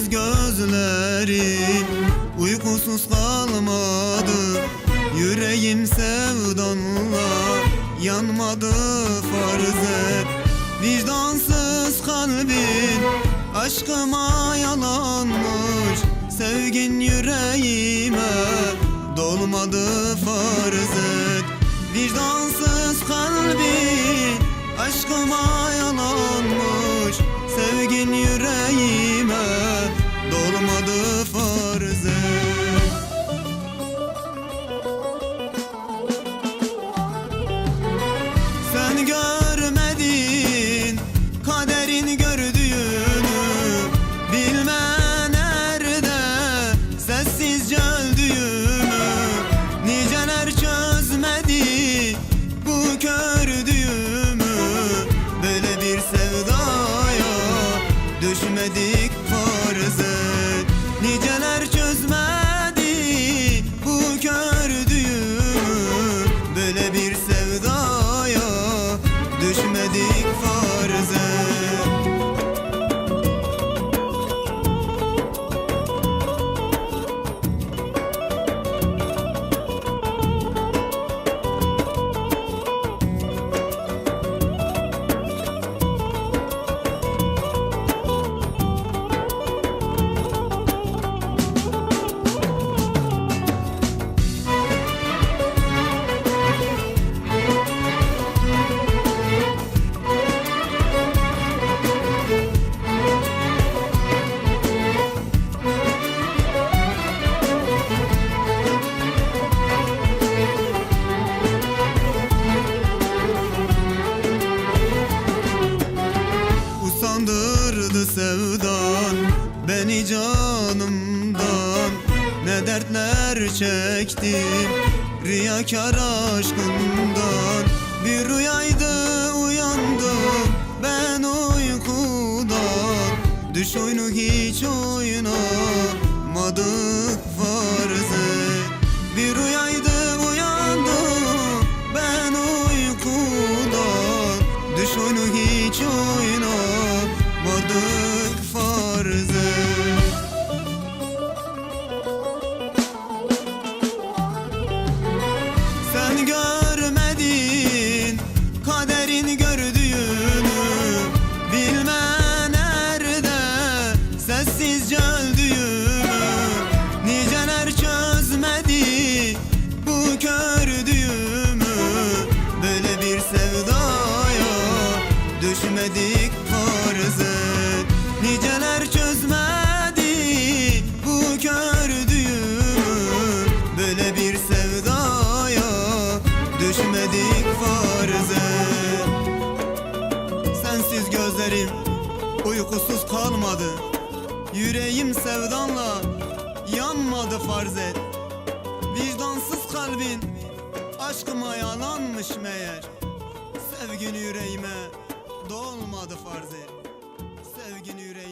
gözlerim Uykusuz kalmadı. Yüreğim sevdanla Yanmadı farz et. Vicdansız kalbin Aşkıma yalanmış. Sevgin yüreğime Dolmadı farz et. Vicdansız kalbin Aşkıma yalanmış. Sevgin yüreğime düşmedik farz et Niceler çözmedi Usandırdı sevdan beni canımdan. Ne dertler çektim riyakar aşkından. Bir rüyaydı uyandım ben uykudan. Düş oyunu hiç oynamadık farz et Bir rüyaydı uyandım ben uykudan. Düş oyunu hiç oynamadık düşmedik farz et Niceler çözmedi bu kördüğümü Böyle bir sevdaya düşmedik farz et Sensiz gözlerim uykusuz kalmadı Yüreğim sevdanla yanmadı farz et. Vicdansız kalbin aşkıma yalanmış meğer Sevgin yüreğime dolmadı farz et. Sevgin yüreğime